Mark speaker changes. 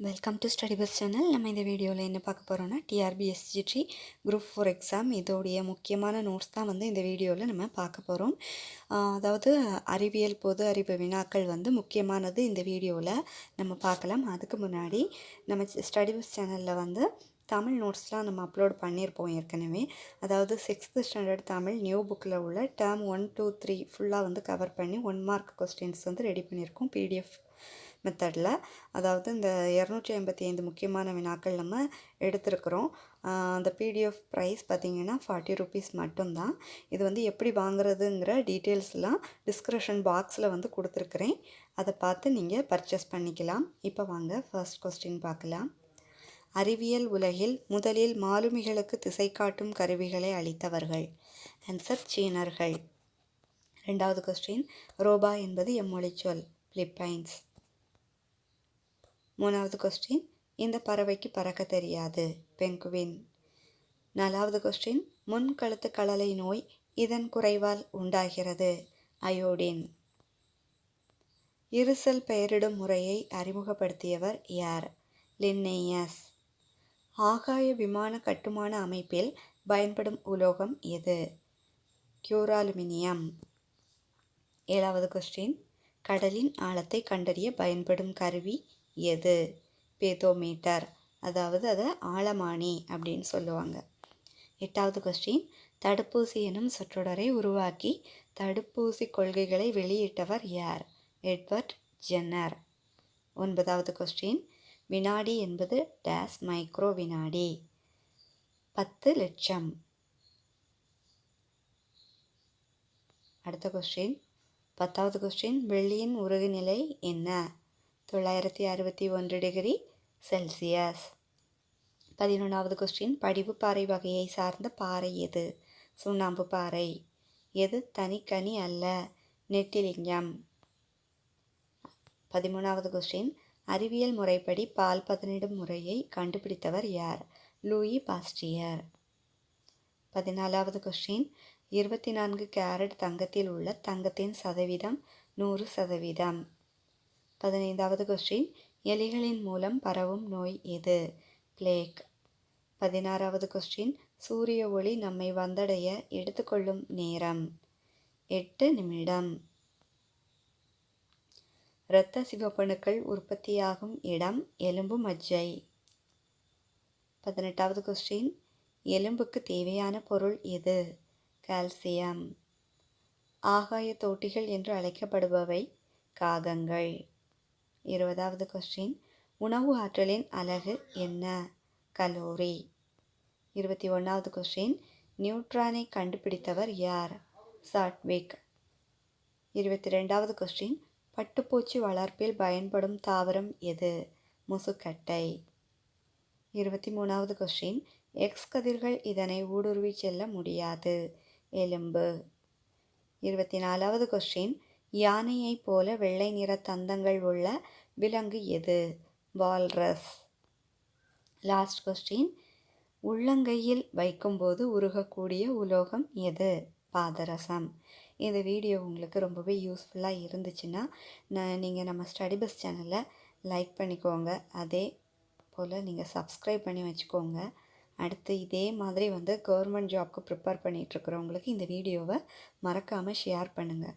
Speaker 1: Welcome to study bus channel நம்ம இந்த வீடியோவில் என்ன பார்க்க போகிறோம்னா டிஆர்பிஎஸ்ஜிடி குரூப் ஃபோர் எக்ஸாம் இதோடைய முக்கியமான நோட்ஸ் தான் வந்து இந்த வீடியோவில் நம்ம பார்க்க போகிறோம் அதாவது அறிவியல் பொது அறிவு வினாக்கள் வந்து முக்கியமானது இந்த வீடியோவில் நம்ம பார்க்கலாம். அதுக்கு முன்னாடி நம்ம ஸ்டடி பஸ் சேனலில் வந்து தமிழ் நோட்ஸ்லாம் நம்ம அப்லோட் பண்ணியிருப்போம் ஏற்கனவே. அதாவது சிக்ஸ்த்து ஸ்டாண்டர்ட் தமிழ் நியூ புக்கில் உள்ள டேர்ம் ஒன் டூ த்ரீ ஃபுல்லாக வந்து கவர் பண்ணி ஒன் மார்க் கொஸ்டின்ஸ் வந்து ரெடி பண்ணியிருக்கோம். பிடிஎஃப் மெத்தடில் அதாவது இந்த இரநூற்றி ஐம்பத்தி ஐந்து முக்கியமான வினாக்கள் நம்ம எடுத்திருக்கிறோம். அந்த பிடிஎஃப் ப்ரைஸ் பார்த்திங்கன்னா ஃபார்ட்டி ருபீஸ் மட்டும்தான். இது வந்து எப்படி வாங்குறதுங்கிற டீட்டெயில்ஸ்லாம் டிஸ்கிரிப்ஷன் பாக்ஸில் வந்து கொடுத்துருக்குறேன். அதை பார்த்து நீங்கள் பர்ச்சேஸ் பண்ணிக்கலாம். இப்போ வாங்க ஃபர்ஸ்ட் கொஸ்டின் பார்க்கலாம். அறிவியல் உலகில் முதலில் மாலுமிகளுக்கு திசை காட்டும் கருவிகளை அளித்தவர்கள். ஆன்சர் சீனர்கள். ரெண்டாவது கொஸ்டின் ரோபா என்பது எம்மொழிச்சொல் பிலிப்பைன்ஸ் மூணாவது கொஸ்டின் இந்த பறவைக்கு பறக்க தெரியாது. பெங்குவின். நாலாவது கொஸ்டின் முன்கழுத்து கழலை நோய் இதன் குறைவால் உண்டாகிறது. அயோடின். இருசல் பெயரிடும் முறையை அறிமுகப்படுத்தியவர் யார்? லின்னேயஸ். ஆகாய விமான கட்டுமான அமைப்பில் பயன்படும் உலோகம் எது? கியூராலுமினியம். ஏழாவது கொஸ்டின் கடலின் ஆழத்தை கண்டறிய பயன்படும் கருவி எது? பேதோமீட்டர். அதாவது அதை ஆழமானி அப்படின்னு சொல்லுவாங்க. எட்டாவது கொஸ்டின் தடுப்பூசி எனும் சொற்றொடரை உருவாக்கி தடுப்பூசி கொள்கைகளை வெளியிட்டவர் யார்? Edward Jenner. ஒன்பதாவது கொஸ்டின் வினாடி என்பது டேஸ் மைக்ரோ வினாடி. பத்து லட்சம். அடுத்த கொஸ்டின் பத்தாவது கொஸ்டின் வெள்ளியின் உருகுநிலை என்ன? தொள்ளாயிரத்தி அறுபத்தி ஒன்று டிகிரி செல்சியஸ். பதினொன்றாவது கொஸ்டின் படிவு பாறை வகையை சார்ந்த பாறை எது? சுண்ணாம்பு பாறை. எது தனிக்கனி அல்ல? நெட்டிலிங்கம் பதிமூணாவது கொஸ்டின் அறிவியல் முறைப்படி பால் பதனிடும் முறையை கண்டுபிடித்தவர் யார்? Louis Pasteur. பதினாலாவது கொஸ்டின் இருபத்தி நான்கு கேரட் தங்கத்தில் உள்ள தங்கத்தின் சதவீதம் நூறு சதவீதம். பதினைந்தாவது கொஸ்டின் எலிகளின் மூலம் பரவும் நோய் எது? பிளேக் பதினாறாவது கொஸ்டின் சூரிய ஒளி நம்மை வந்தடைய எடுத்துக்கொள்ளும் நேரம். எட்டு நிமிடம். இரத்த சிவப்பணுக்கள் உற்பத்தியாகும் இடம் எலும்பு மஜ்ஜை. பதினெட்டாவது கொஸ்டின் எலும்புக்கு தேவையான பொருள் எது? கால்சியம் ஆகாய தோட்டிகள் என்று அழைக்கப்படுபவை காகங்கள். இருபதாவது கொஸ்டின் உணவு ஆற்றலின் அலகு என்ன? கலோரி. இருபத்தி ஒன்றாவது கொஸ்டின் நியூட்ரானை கண்டுபிடித்தவர் யார்? சாட்விக். இருபத்தி ரெண்டாவது கொஸ்டின் பட்டுப்பூச்சி வளர்ப்பில் பயன்படும் தாவரம் எது? முசுக்கட்டை. இருபத்தி மூணாவது கொஸ்டின் எக்ஸ் கதிர்கள் இதனை ஊடுருவி செல்ல முடியாது. எலும்பு. இருபத்தி நாலாவது கொஸ்டின் யானையைப் போல வெள்ளை நிற தந்தங்கள் உள்ள விலங்கு எது? வால்ரஸ். லாஸ்ட் கொஸ்டின் உள்ளங்கையில் வைக்கும்போது உருகக்கூடிய உலோகம் எது? பாதரசம். இந்த வீடியோ உங்களுக்கு ரொம்பவே யூஸ்ஃபுல்லாக இருந்துச்சுன்னா நான் நீங்கள் நம்ம ஸ்டடி பஸ் சேனலை லைக் பண்ணிக்கோங்க. அதே போல் நீங்கள் சப்ஸ்கிரைப் பண்ணி வச்சுக்கோங்க. அடுத்து இதே மாதிரி வந்து கவர்மெண்ட் ஜாப்க்கு ப்ரிப்பேர் பண்ணிகிட்ருக்குறவங்களுக்கு இந்த வீடியோவை மறக்காமல் ஷேர் பண்ணுங்கள்